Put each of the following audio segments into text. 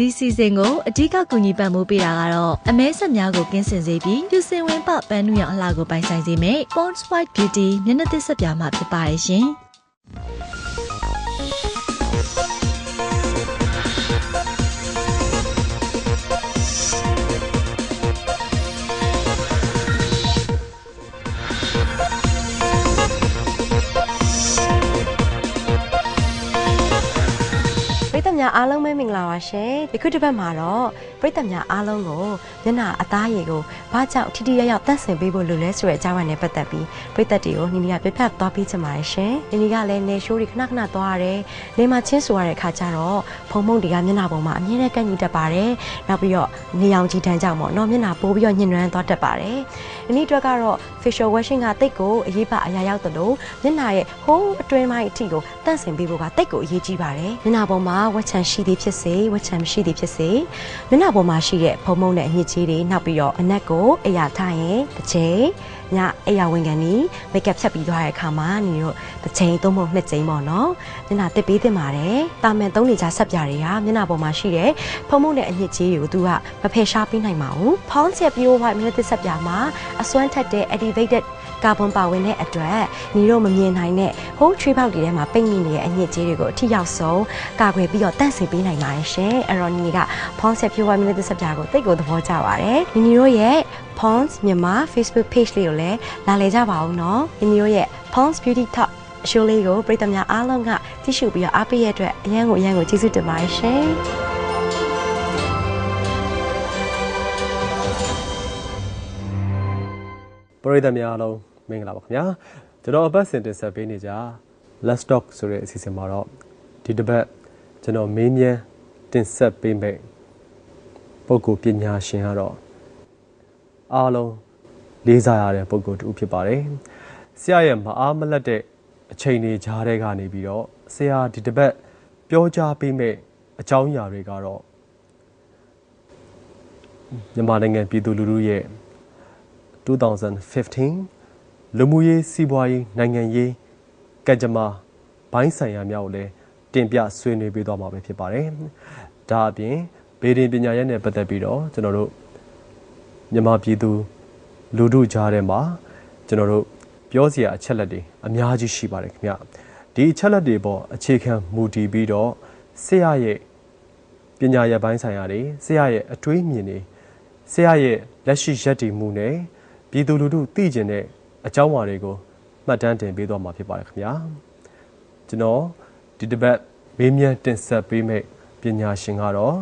ဒီစီစဉ်ကိုအဓိကကူညီပံ့ပိုးပေးတာကတော့အမဲဆက်များကိုကင်းစင်စေပြီးပြည့်စင်ဝင်ပပန်းနုရောင်အလှကိုပိုင်ဆိုင်စေမယ့် Pond's White Beauty မျက်နှာသစ်ဆက်ပြားမှာဖြစ်ပါရဲ့ရှင်။ တ်များအားလုံးပဲမင်္ဂလာပါရှင်ဒီခုတစ်ပတ်မှာတော့ပရိသတ်များအားလုံးကိုမျက်နှာအသားရည်ကိုဘာကြောင့်ထိထိရောက်ရောက်တန့်စင်ပေးဖို့လိုလဲဆိုတဲ့အကြောင်းအရာနဲ့ပတ်သက်ပြီးပရိသတ်တွေကိုနီနီကပြပြသွားပေးချင်ပါတယ်ရှင်နီနီကလည်းနေရှိုးတွေခဏခဏသွားရတယ်နေမှာချင်းဆိုရတဲ့အခါကျတော့ဖုံဖုံတွေကမျက်နှာပေါ်မှာအမြင်နဲ့ကန့်ညီတတ်ပါတယ်နောက်ပြီးတော့နေအောင်ကြည်တန်းကြောင့်ပေါ့နော်မျက်နှာပိုးပြီးတော့ညှဉ်းနှွမ်းသွားတတ်ပါတယ်ဒီနေ့အတွက်ကတော့ facial washing ကတိတ်ကိုအရေးပါအရာရောက်သလိုမျက်နှာရဲ့ဟိုးအတွင်းပိုင်းအထိကိုတန့်စင်ပေးဖို့ကတိတ်ကိုအရေးကြီးပါတယ်မျက်နှာပေါ်မှာဝက်ချံရှိသည်ဖြစ်စေဝက်ချံမရှိသည်ဖြစ်စေမျက်နှာပေါ်မှာရှိတဲ့ဖုံဖုံနဲ့အညစ်အကြေးတွေနောက်ပြီးတော့အနက်ကိုအရာထားရင်တစ်ချိန်ညအရာဝင်ကန်နီမိတ်ကပ်ဖြတ်ပြီးသွားတဲ့အခါမှာညီတို့တစ်ချိန်သုံးဖို့နှစ်ချိန်ပေါ့နော်မျက်နှာတစ်ပေးတင်ပါတယ်တာမန်သုံးနေကြဆက်ပြာတွေကမျက်နှာပေါ်မှာရှိတဲ့ဖုံဖုံနဲ့အညစ်အကြေးတွေကိုသူကမဖယ်ရှားပေးနိုင်ပါဘူး Pond's Pure White မျက်နှာတစ်ဆက်ပြာမှာအစွမ်းထက်တဲ့ activated ကာဗွန်ပါဝင်တဲ့အတွက်ညီတို့မမြင်နိုင်တဲ့ဟိုးချွေးပေါက်တွေထဲမှာပိတ်မိနေတဲ့အညစ်အကြေးတွေကိုအထိရောက်ဆုံးကာကွယ်ပြီးတော့တန့်စင်ပေးနိုင်ပါတယ်ရှင်အဲ့တော့ညီညီက Pond's Pure White မျက်နှာတစ်ဆက်ပြာကိုတိတ်ကိုသဘောကျပါတယ်ညီညီတို့ရဲ့ Pond's မြန်မာ Facebook page လေးကိုလည်းလာလည်ကြပါဦးနော်ညီညီတို့ရဲ့ Pond's Beauty Talk အရှိုးလေးကိုပရိသတ်များအားလုံးကကြည့်ရှုပြီးတော့အားပေးရတဲ့အတွက်အရန်ကိုအရန်ကိုကျေးဇူးတင်ပါတယ်ရှင်ပရိသတ် များအားလုံးမင်္ဂလာပါခင်ဗျာကျွန်တော်အပတ်စဉ်တင်ဆက်ပေးနေကြ Let's Talk ဆိုတဲ့အစီအစဉ်မှာတော့ဒီတစ်ပတ်ကျွန်တော်မေးမြန်းတင်ဆက်ပေးမယ့်ပုဂ္ဂိုလ်ပညာရှင်ကတော့အားလုံးလေးစားရတဲ့ပုဂ္ဂိုလ်တူဖြစ်ပါတယ်ဆရာရဲ့မအားမလတ်တဲ့အချိန်တွေကြားထဲကနေပြီးတော့ဆရာဒီတစ်ပတ်ပြောကြားပေးမယ့်အကြောင်းအရာတွေကတော့မြန်မာနိုင်ငံပြည်သူလူထုရဲ့2015 လူမှုရေးစီးပွားရေးနိုင်ငံရေးကံကြမ္မာဘိုင်းဆိုင်ရာများကိုလည်းတင်ပြဆွေးနွေးပေးသွားမှာပဲဖြစ်ပါတယ်။ဒါအပြင်ဗေဒင်ပညာရပ်နဲ့ပတ်သက်ပြီးတော့ကျွန်တော်တို့မြန်မာပြည်သူလူထုကြားထဲမှာကျွန်တော်တို့ပြောစရာအချက်လက်တွေအများကြီးရှိပါတယ်ခင်ဗျ။ဒီအချက်လက်တွေပေါ်အခြေခံမူတည်ပြီးတော့ဆရာရဲ့ပညာရပ်ပိုင်းဆိုင်ရာတွေဆရာရဲ့အတွေးမြင်တွေဆရာရဲ့လက်ရှိရက်တည်မှုနဲ့ပြည်သူလူထုသိကျင်တဲ့ အကြောင်းအရာတွေကိုမှတ်တမ်းတင်ပေးသွားမှာဖြစ်ပါတယ်ခင်ဗျာကျွန်တော်ဒီတစ်ပတ်မေးမြန်းတင်ဆက်ပေးမယ့်ပညာရှင်ကတော့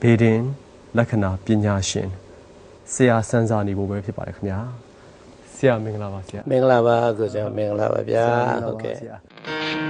ဘေဒင်လက္ခဏာပညာရှင်ဆရာစန်းစာနေဖို့ပဲဖြစ်ပါတယ်ခင်ဗျာဆရာမင်္ဂလာပါဆရာမင်္ဂလာပါကိုကျော်မင်္ဂလာပါဗျာဆရာမင်္ဂလာပါဟုတ်ကဲ့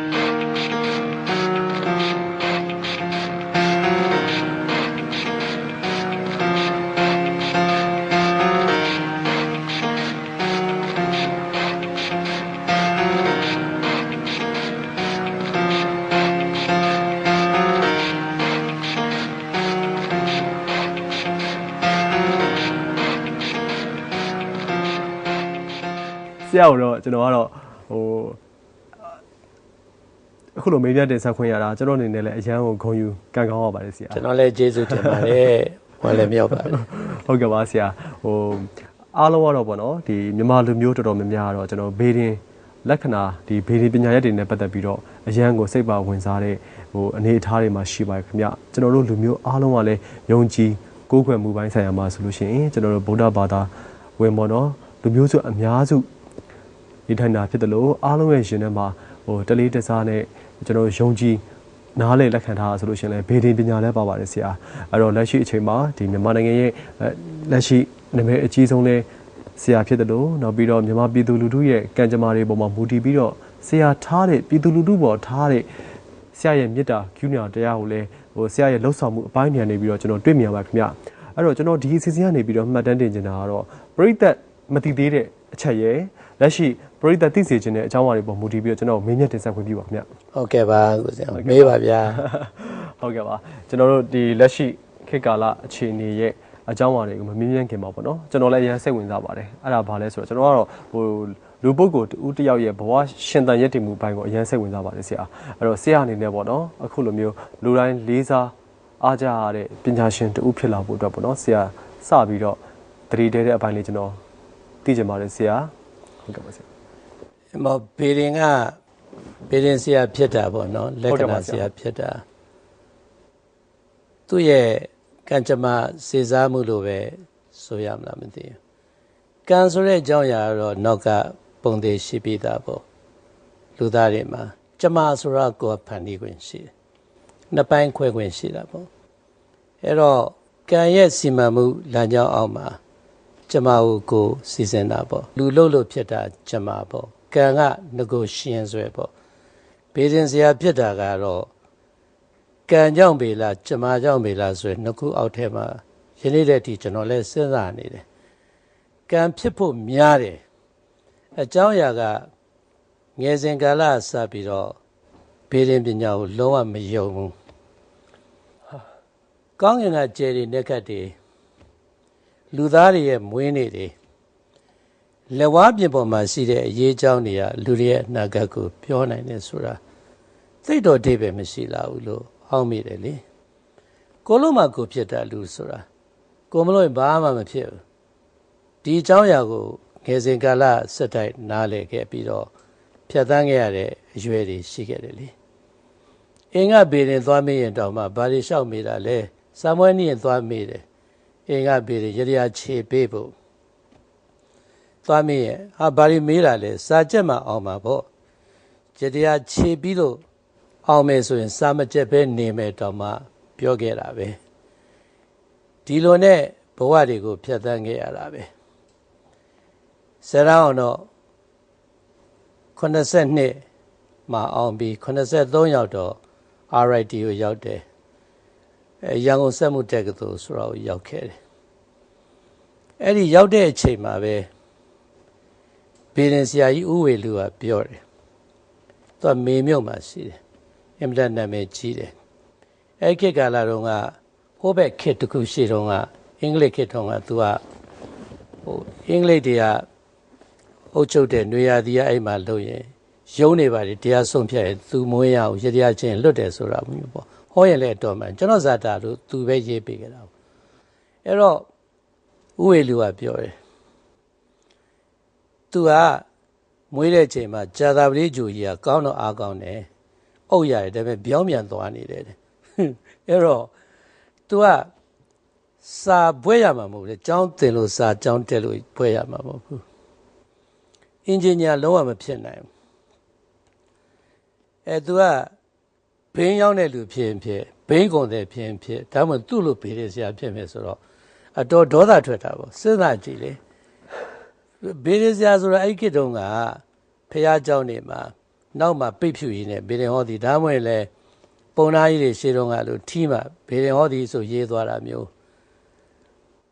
ဆရာဆရာတို့တော့ကျွန်တော်ကတော့ဟိုအခုလိုမေးမြန်းတင်ဆက်ခွင့်ရတာကျွန်တော်အနေနဲ့လည်းအရန်ကိုဂုဏ်ယူကံကောင်းရပါတယ်ဆရာကျွန်တော်လည်းကျေးဇူးတင်ပါတယ်ဟောလည်းမြောက်ပါပြီဟုတ်ကဲ့ပါဆရာဟိုအားလုံးကတော့ပေါ့နော်ဒီမြန်မာလူမျိုးတော်တော်များများကတော့ကျွန်တော်ဘေးရင်လက္ခဏာဒီဘေးရင်ပညာရပ်တွေနဲ့ပတ်သက်ပြီးတော့အရန်ကိုစိတ်ပါဝင်စားတဲ့ဟိုအနေအထားတွေမှာရှိပါတယ်ခင်ဗျကျွန်တော်တို့လူမျိုးအားလုံးကလည်းယုံကြည်ကိုးကွယ်မှုပိုင်းဆိုင်ရာမှာဆိုလို့ရှိရင်ကျွန်တော်တို့ဗုဒ္ဓဘာသာဝင်ပေါ့နော်လူမျိုးစုအများစု နေထိုင်တာဖြစ်တယ်လို့အားလုံးရဲ့ရှင်ထဲမှာဟိုတလေးတစားနဲ့ကျွန်တော်တို့ယုံကြည်နားလေလက်ခံထားတာဆိုလို့ရှိရင်လည်းဘေဒင်ပညာလည်းပါပါတယ်ဆရာအဲ့တော့လက်ရှိအချိန်မှာဒီမြန်မာနိုင်ငံရဲ့အဲလက်ရှိနာမည်အကြီးဆုံးလဲဆရာဖြစ်တယ်လို့နောက်ပြီးတော့မြန်မာပြည်သူလူထုရဲ့ကံကြမ္မာတွေပေါ်မှာမူတည်ပြီးတော့ဆရာထားတဲ့ပြည်သူလူထုပေါ်ထားတဲ့ဆရာရဲ့မေတ္တာကျူးညာတရားကိုလည်းဟိုဆရာရဲ့လှုပ်ဆောင်မှုအပိုင်းနေရာနေပြီးတော့ကျွန်တော်တွေ့မြင်ရပါခင်ဗျအဲ့တော့ကျွန်တော်ဒီအစီအစဉ်ကနေပြီးတော့မှတ်တမ်းတင်နေတာကတော့ပရိသတ်မတည်သေးတဲ့အချက်ရဲ့လက်ရှိ ပရိသတ်သိစေခြင်းတဲ့အကြောင်းအရာတွေပေါ်မူတည်ပြီးတော့ကျွန်တော်မေးမြန်းတင်ဆက်ခွင့်ပြုပါခင်ဗျဟုတ်ကဲ့ပါကိုကျော်မေးပါဗျာဟုတ်ကဲ့ပါကျွန်တော်တို့ဒီလက်ရှိခေတ်ကာလအခြေအနေရဲ့အကြောင်းအရာတွေကိုမမြင်မြင်ခင်ပါပေါ့နော်ကျွန်တော်လည်းအရင်စိတ်ဝင်စားပါတယ်အဲ့ဒါဘာလဲဆိုတော့ကျွန်တော်ကတော့ဟိုလူပုဂ္ဂိုလ်တူတယောက်ရဲ့ဘဝရှင်သန်ရည်တည်မှုဘိုင်းကိုအရင်စိတ်ဝင်စားပါတယ်ဆရာအဲ့တော့ဆရာအနေနဲ့ပေါ့နော်အခုလိုမျိုးလူတိုင်းလေးစားအားကြရတဲ့ပညာရှင်တူဖြစ်လာဖို့အတွက်ပေါ့နော်ဆရာစပြီးတော့တတိတဲတဲ့အပိုင်းလေးကျွန်တော်သိချင်ပါတယ်ဆရာဟုတ်ကဲ့ပါဆရာ မဘေရင်ကဘေရင်ဆရာဖြစ်တာပေါ့နော်လက္ခဟုတ်ကဲ့ပါဏာဆရာဆရာဖြစ်တာသူ့ရဲ့ကံကြမ္မာစေစားမှုလို့ပဲဆိုရမလားမသိဘူးကံဆိုတဲ့အကြောင်းအရာကတော့နောက်ကပုံသေးရှိပြီးသားပေါ့လူသားတွေမှာကြမ္မာဆိုတာကိုယ်ဖန်တီးခွင့်ရှိတယ်နှစ်ပိုင်းခွဲခွင့်ရှိတာပေါ့အဲ့တော့ကံရဲ့စီမံမှုလမ်းကြောင်းအောက်မှာကျမကိုကိုစီစဉ်တာပေါ့လူလို့လို့ဖြစ်တာကျမပေါ့ ကံကငကိုရှင်ဆွဲပေါ့ဘေးရင်စရာဖြစ်တာကတော့ကံကြောင့်ပေလားကျမကြောင့်ပေလားဆိုရင်နှစ်ခုအောက်ထဲမှာယနေ့တည်းဒီကျွန်တော်လည်းစဉ်းစားနေတယ်ကံဖြစ်ဖို့များတယ်အကြောင်းအရာကငယ်စဉ်ကာလစပြီးတော့ဘေးရင်ပညာကိုလုံးဝမယုံဘူးကောင်းကင်ကကျယ်တွေနဲ့ခတ်တွေလူသားတွေရဲ့မွေးနေ့တွေ လက်ဝါးပြင်ပေါ်မှာရှိတဲ့အရေးအကြောင်းတွေကလူတွေရဲ့အနာဂတ်ကိုပြောနိုင်တယ်ဆိုတာသိတော့အဓိပ္ပာယ်မရှိလာဘူးလို့အောက်မိတယ်လေကိုလုံးမှာကိုဖြစ်တာလူဆိုတာကိုမလို့ရင်ဘာမှမဖြစ်ဘူးဒီအကြောင်းအရာကိုငယ်စဉ်ကာလစက်တိုက်နားလည်ခဲ့ပြီးတော့ဖြတ်သန်းခဲ့ရတဲ့အရွယ်တွေရှိခဲ့တယ်လေအင်းကဘေရင်သွားမေးရင်တောင်မှဘာတွေလျှောက်မိတာလဲစမွဲနေရင်သွားမေးတယ်အင်္ဂဘေရရရခြေပေးဖို့ သွားမေးရဲ့ဟာဘာလို့မေးတာလဲစာချက်မှအောင်မှာပေါ့ရရခြေပြီးလို့အောင်မယ်ဆိုရင်စာမချက်ပဲနေမယ်တော့မှပြောခဲ့တာပဲဒီလိုနဲ့ဘဝတွေကိုဖြတ်သန်းခဲ့ရတာပဲဆရာအောင်တော့82မှာအောင်ပြီး83ရောက်တော့ RIT ကိုရောက်တယ်အဲရန်ကုန်စက်မှုတက္ကသိုလ်ဆိုတာကိုရောက်ခဲ့တယ်အဲ့ဒီရောက်တဲ့အချိန်မှာပဲ ဘေရင်ဆရာကြီးဥဝေလူကပြောတယ်သူကမေမြုပ်မှာရှိတယ်အင်မတန်နာမည်ကြီးတယ်အဲ့ခေတ်ကာလတုန်းကဟိုဘက်ခေတ်တစ်ခုရှိတုန်းကအင်္ဂလိပ်ခေတ်တုန်းကသူကဟိုအင်္ဂလိပ်တွေကအုပ်ချုပ်တဲ့နွေရာသီကအဲ့မှာလုပ်ရင်ရုံးနေပါလေတရားဆုံးဖြတ်ရင်သူမွေးရအောင်ရတရားချင်းလွတ်တယ်ဆိုတာမျိုးပေါ့ဟောရင်လည်းအတော်မှန်ကျွန်တော်ဇာတာလို့သူပဲရေးပေးကြတာပေါ့အဲ့တော့ဥဝေလူကပြောတယ် သူကမွေးတဲ့ချိန်မှာဂျာသာပတိဂျူကြီးကကောင်းတော့အားကောင်းတယ်အုပ်ရတယ်ဒါပေမဲ့ပြောင်းပြန်သွားနေတယ်တဲ့အဲ့တော့သူကစာဘွဲရမှာမဟုတ်လေကျောင်းတင်လို့စာကျောင်းတက်လို့ဘွဲရမှာမဟုတ်ဘူးအင်ဂျင်နီယာလုံးဝမဖြစ်နိုင်ဘူးအဲသူကဘင်းရောက်တဲ့လူဖြစ်ရင်ဖြစ်ဘင်းကုန်တဲ့ဖြစ်ရင်ဖြစ်ဒါမှမဟုတ်သူ့လိုဘေးရဆရာဖြစ်မယ်ဆိုတော့အတော်ဒေါသထွက်တာပေါ့စဉ်းစားကြည့်လေ ဘေးရဆရာဆိုတော့အဲ့ဒီခေတ်တုန်းကဖះเจ้าနေမှာနောက်မှာပိတ်ဖြူရင်းနဲ့ဘေးရင်ဟောဒီဒါမှမဟုတ်လေပုံနာကြီးတွေရှေ့တုန်းကလို့ထီးမှာဘေးရင်ဟောဒီဆိုရေးသွားတာမျိုး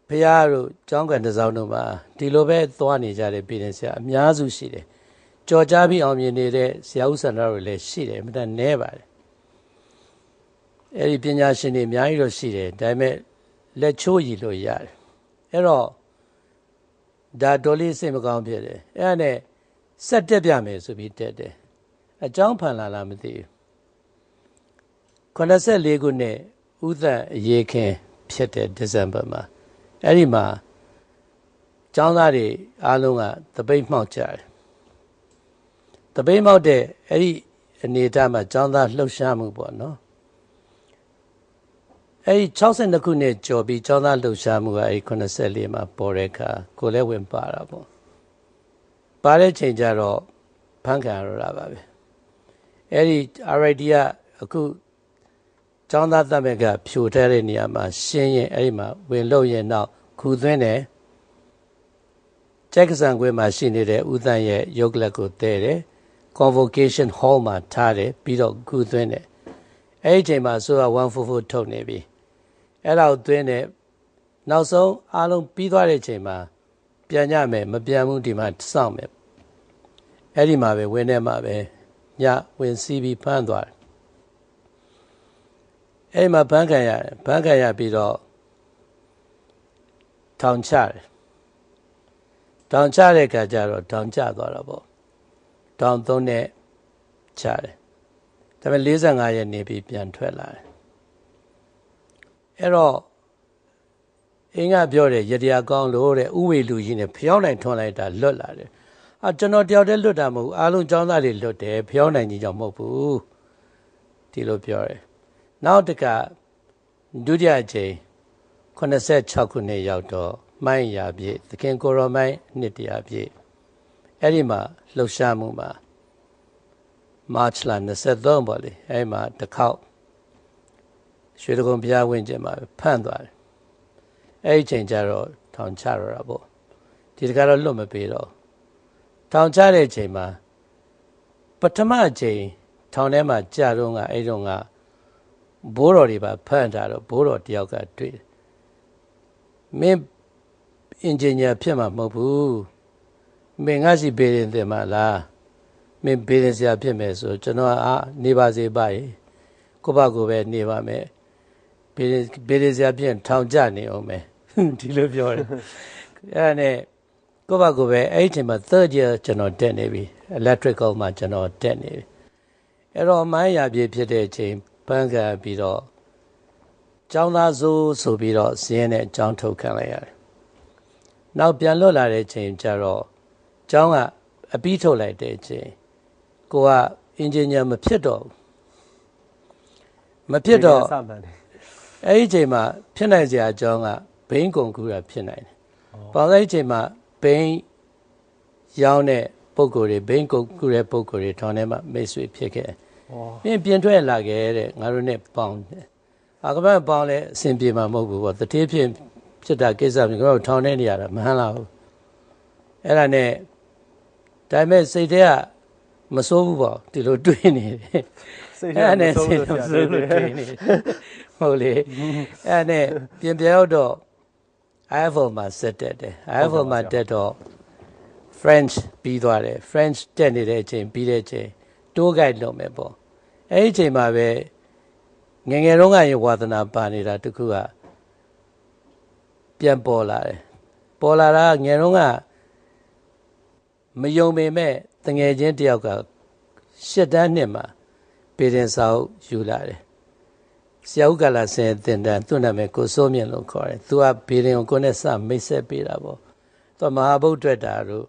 ဖះတို့ကျောင်းကန်တစ်စောင်းတို့မှာဒီလိုပဲသွားနေကြတယ်ဘေးရင်ဆရာအများစုရှိတယ်ကြော်ကြားပြီးအောင်မြင်နေတဲ့ဆရာဦးစန္ဒတို့လည်းရှိတယ်အမှန်တန်နဲပါတယ်အဲ့ဒီပညာရှင်တွေအများကြီးတော့ရှိတယ်ဒါပေမဲ့လက်ချိုးရည်လို့ရတယ်အဲ့တော့ ဒါတော်လေးစိတ်မကောင်းဖြစ်တယ်အဲ့ဒါနဲ့ဆက်တက်ပြမယ်ဆိုပြီးတက်တယ်အကြောင်းဖန်လာလားမသိဘူး84ခုနှစ်ဥဒတ်အရေးခင်ဖြစ်တဲ့ဒီဇင်ဘာမှာအဲ့ဒီမှာကျောင်းသားတွေအားလုံးကတပိတ်မှောက်ကြတယ်တပိတ်မှောက်တဲ့အဲ့ဒီအနေအထားမှာကျောင်းသားလှုပ်ရှားမှုပေါ့နော် အဲ့ဒီ62ခုနှစ်ကျော်ပြီးကျောင်းသားလှုပ်ရှားမှုကအဲ့ဒီ84မှာပေါ်တဲ့အခါကိုလည်းဝင်ပါတာပေါ့ပါတဲ့ချိန်ကျတော့ဖန်ခံရတာပါပဲအဲ့ဒီ RID ကအခုကျောင်းသားသမက်ကဖြိုထဲတဲ့နေရာမှာရှင်းရင်အဲ့ဒီမှာဝင်လို့ရင်တော့ခုသွင်းတယ်ကျက်ကစံခွေးမှာရှိနေတဲ့ဥသန်ရဲ့ရုပ်လက်ကိုတဲတယ် convocation hall မှာထားတယ်ပြီးတော့ခုသွင်းတယ်အဲ့ဒီချိန်မှာဆိုတော့144ထုတ်နေပြီ အဲ့ဒါကိုသွင်းတယ်နောက်ဆုံးအားလုံးပြီးသွားတဲ့ချိန်မှာပြန်ကြမယ်မပြန်ဘူးဒီမှာစောင့်မယ်အဲ့ဒီမှာပဲဝင်ထဲမှာပဲညဝင်စီးပြီးဖမ်းသွားတယ်အဲ့ဒီမှာဘန်းခံရတယ်ဘန်းခံရပြီးတော့ထောင်ချတယ်တောင်ချတဲ့ခါကျတော့တောင်ကျသွားတာပေါ့တောင်သုံးနဲ့ချတယ်ဒါပေမဲ့45ရက်နေပြီးပြန်ထွက်လာတယ် အဲ့တော့အင်းကပြောတယ်ရတရားကောင်းလို့တဲ့ဥဝေလူကြီးနဲ့ဖျောင်းနိုင်ထွန်းလိုက်တာလွတ်လာတယ်အာကျွန်တော်တယောက်တည်းလွတ်တာမဟုတ်ဘူးအားလုံးចောင်းသားတွေလွတ်တယ်ဖျောင်းနိုင်ကြီးကြောင့်မဟုတ်ဘူးဒီလိုပြောတယ်နောက်တကဒုတိယအချိန်86ခုနှစ်ရောက်တော့မိုင်းရာပြည့်သခင်ကိုရောမိုင်းနှစ်တရာပြည့်အဲ့ဒီမှာလှုပ်ရှားမှုမှာမတ်လ23ပေါ့လေအဲ့မှာတစ်ခေါက် ရွှေတကုံဘုရားဝင်းကျင်မှာဖန့်သွားတယ်အဲ့ဒီချိန်ကျတော့ထောင်ချရတာပေါ့ဒီတကတော့လွတ်မပေးတော့ထောင်ချတဲ့ချိန်မှာပထမချိန်ထောင်ထဲမှာကြာတော့ကအဲ့တော့ကဘိုးတော်တွေပါဖန့်ထားတော့ဘိုးတော်တယောက်ကတွေ့တယ်မင်းအင်ဂျင်နီယာဖြစ်မှာမဟုတ်ဘူးမင်းငါစီဘေးရင်တင်မလားမင်းဘေးရင်ဆရာဖြစ်မယ်ဆိုကျွန်တော်အာနေပါစေပါရေကိုဘကိုပဲနေပါမယ် ဘေးဘေးရင်ဆရာဖြစ်ထောင်ကြနေအောင်မယ်ဒီလိုပြောတယ်အဲ့ဒါနဲ့ကိုဘကိုပဲအဲ့ဒီချိန်မှာ third year ကျွန်တော်တက်နေပြီ electrical မှာကျွန်တော်တက်နေပြီအဲ့တော့မိုင်းရပြည့်ဖြစ်တဲ့အချိန်ပန်းကန်ပြီးတော့ကျောင်းသားစိုးဆိုပြီးတော့ဇင်းနဲ့အကြောင်းထုတ်ခံလိုက်ရတယ်။နောက်ပြန်လွတ်လာတဲ့ချိန်ကျတော့ကျောင်းကအပြီးထုတ်လိုက်တဲ့ချိန်ကိုကအင်ဂျင်နီယာမဖြစ်တော့ဘူး။မဖြစ်တော့ စမှန်တယ်အဲ့ဒီချိန်မှာဖြစ်နိုင်စရာအကြောင်းကဘိန်းကုန်ကူတာဖြစ်နိုင်တယ်။ပေါင်းလိုက်ချိန်မှာဘိန်းရောင်းတဲ့ပုံကိုယ်တွေဘိန်းကုန်ကူတဲ့ပုံကိုယ်တွေထောင်းထဲမှာမိတ်ဆွေဖြစ်ခဲ့တယ်။ဟော။ပြင်ပြင်ထွက်လာခဲ့တဲ့ငါတို့နဲ့ပေါင်းတယ်။အာကမပေါင်းလဲအဆင်ပြေမှာမဟုတ်ဘူးပေါ့။တတိဖြစ်ဖြစ်တာကိစ္စမျိုးကျွန်တော်တို့ထောင်းနေနေရတာမဟန်လားဘူး။အဲ့ဒါနဲ့ဒါပေမဲ့စိတ်ထဲကမစိုးဘူးပေါ့ဒီလိုတွေးနေတယ်။စိတ်အဲ့ဒါနဲ့မစိတ်လို့မဆရာစိုးလို့တွေးနေတယ်။ ဟုတ်လေ။အဲ့ဒါနဲ့ပြင်ပြရောက်တော့ iPhone မှာစက်တက်တယ်။ iPhone မှာတက်တော့ French ပြီးသွားတယ် French တက်နေတဲ့အချိန်ပြီးတဲ့အချိန် tour guide လုပ်မယ်ပေါ့အဲ့ဒီအချိန်မှာပဲငယ်ငယ်တုန်းကရေဝါသနာပါနေတာတခုကပြန်ပေါ်လာတယ်ပေါ်လာတာကငယ်တုန်းကမယုံပေမဲ့တငယ်ချင်းတယောက်ကရှစ်တန်းနှစ်မှာပေရင်စာအုပ်ယူလာတယ် ဆရာဥက္ကလာဆင်တင်တန်းသူ့နာမည်ကိုစိုးမြင့်လို့ခေါ်တယ်သူကပေရင်ကိုကိုနဲ့စမိတ်ဆက်ပေးတာပေါ့သူကမဟာဗုဒ္ဓတွေ့တာတို့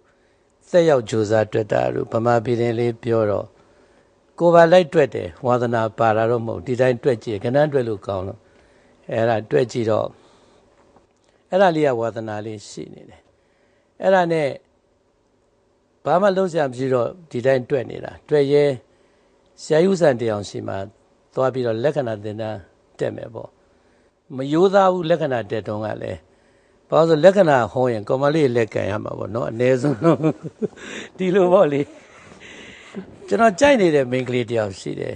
သက်ရောက်ကြိုးစားတွေ့တာတို့ဗမာပြည်ရင်လေးပြောတော့ကိုယ်ပါလိုက်တွေ့တယ်ဝါသနာပါတာတော့မဟုတ်ဒီတိုင်းတွေ့ကြည့်ခဏတွေ့လို့ကောင်းလို့အဲ့ဒါတွေ့ကြည့်တော့အဲ့ဒါလေးကဝါသနာလေးရှိနေတယ်အဲ့ဒါနဲ့ဘာမှလုံးစရာမရှိတော့ဒီတိုင်းတွေ့နေတာတွေ့ရဲဆရာယူဆန်တရားရှိမှ သွားပြီးတော့လက္ခဏာသင်တန်းတက်မယ်ပေါ့မယိုးသားဘူးလက္ခဏာတက်တုံးကလည်းဘာလို့ဆိုလက္ခဏာဟောရင်ကော်မလေးလက်ကန်ရမှာပေါ့နော်အ ਨੇ ဆုံးတော့ဒီလိုပေါ့လေကျွန်တော်ကြိုက်နေတဲ့ main ကလေးတယောက်ရှိတယ်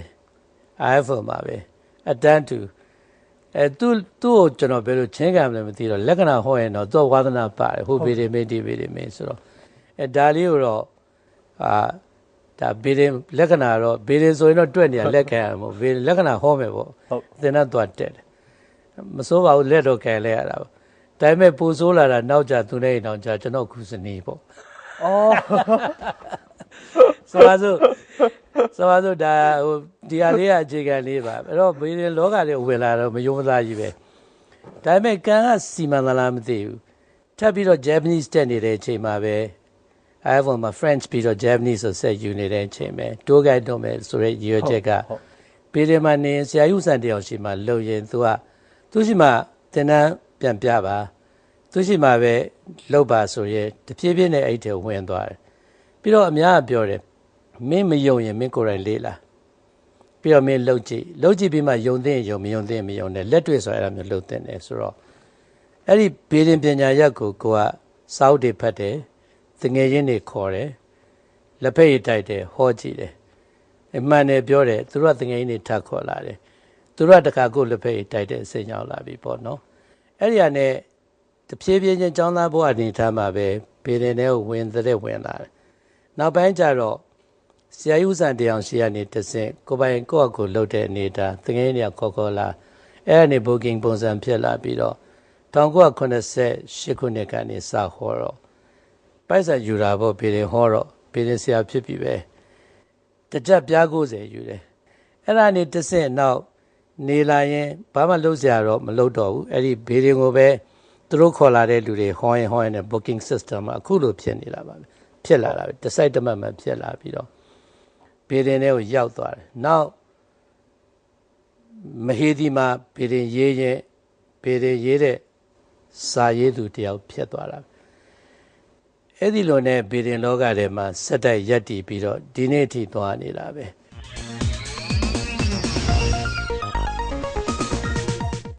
iPhone မှာပဲအတန်းတူအဲသူသူ့ကိုကျွန်တော်ဘယ်လိုချင်းကံမလဲမသိတော့လက္ခဏာဟောရင်တော့သူ့ဝါသနာပါတယ်ဟိုဘေးတွေမေးဒီဘေးတွေမေးဆိုတော့အဲဒါလေးကိုတော့အာ ဒါဘေးတွေလက္ခဏာတော့ဘေးတွေဆိုရင်တော့တွက်နေရလက်ခံရမို့ဘေးလက္ခဏာဟောမယ်ပေါ့ဟုတ်သင်တော့သွားတက်တယ်မစိုးပါဘူးလက်တော့ခံလဲရတာပေါ့ဒါပေမဲ့ပူဆိုးလာတာနောက်ကြသူနဲ့နောက်ကြကျွန်တော်ခုစနေပေါ့အော်ဆိုပါစို့ဆိုပါစို့ဒါဟိုဒီဟာလေးကအခြေခံလေးပါအဲ့တော့ဘေးရင်လောကလေးဝင်လာတော့မယုံမသားကြီးပဲဒါပေမဲ့ကံကစီမံသလားမသိဘူးထပ်ပြီးတော့ Japanese တက်နေတဲ့အချိန်မှာပဲ iPhone မှာ French ပြီးတော့ Japanese ဆိုဆက်ယူနေတဲ့အချိန်ပဲ tour guide တော့မယ်ဆိုရဲရည်ရွယ်ချက်ကဟုတ်ပေတယ်မှာနေဆရာယူဆန်တယောက်ရှိမှလုံရင် तू ကသူရှိမှသင်တန်းပြန်ပြပါသူရှိမှပဲလောက်ပါဆိုရဲတဖြည်းဖြည်းနဲ့အဲ့ထဲဝင်သွားတယ်ပြီးတော့အများကပြောတယ်မင်းမယုံရင်မင်းကိုယ်တိုင်လေးလာပြီးတော့မင်းလှုပ်ကြည့်လှုပ်ကြည့်ပြီးမှယုံသိရင်ယုံမယုံသိရင်မယုံနဲ့လက်တွေ့ဆိုအဲ့လိုမျိုးလှုပ်တဲ့တယ်ဆိုတော့အဲ့ဒီဘေးရင်ပညာရက်ကိုကိုကစောက်တွေဖတ်တယ် တငယ်ချင်းတွေခေါ်တယ်လက်ဖက်ရည်တိုက်တယ်ဟောကြည့်တယ်အမှန်နဲ့ပြောတယ်သူတို့ကတငယ်ချင်းတွေထပ်ခေါ်လာတယ်သူတို့ကတခါကိုလက်ဖက်ရည်တိုက်တဲ့အစိမ်းရောက်လာပြီပေါ့နော်အဲ့ဒီကနေတဖြည်းဖြည်းချင်းចောင်းသားဘဝအနေထားမှာပဲပေရင်ထဲကိုဝင်တဲ့ဝင်လာတယ်နောက်ပိုင်းကျတော့ဆရာယူဆန်တရားရှိရနေတဆင့်ကိုယ်ပိုင်ကိုယ့်အကိုလှုပ်တဲ့အနေထားတငယ်ချင်းတွေကခေါ်ခေါ်လာအဲ့ဒီ booking ပုံစံဖြစ်လာပြီးတော့1988ခုနှစ်ကနေစဟောတော့ ပပိုက်ဆံယူတာပေါ့ဘေရင်ဟောတော့ဘေရင်ဆရာဖြစ်ပြီပဲတကြက်ပြား90ယူတယ်အဲ့ဒါနေတစ်ဆင့်နောက်နေလာရင်ဘာမှလုပ်စရာတော့မလုပ်တော့ဘူးအဲ့ဒီဘေရင်ကိုပဲသူတို့ခေါ်လာတဲ့လူတွေဟောရင်ဟောရင်နဲ့ booking system မှာအခုလိုဖြစ်နေလာပါပဲဖြစ်လာတာပဲတစ်စိုက်တစ်မှတ်မှဖြစ်လာပြီးတော့ဘေရင်တွေကိုရောက်သွားတယ်နောက်မဟေဒီမှာဘေရင်ရေးရင်ဘေရင်ရေးတဲ့စာရေးသူတယောက်ဖြစ်သွားတာ အဲ့ဒီလိုနဲ့ဘေရင်လောကထဲမှာစက်တိုက်ရက်တည်ပြီးတော့ဒီနေ့ထိသွားနေတာပဲ။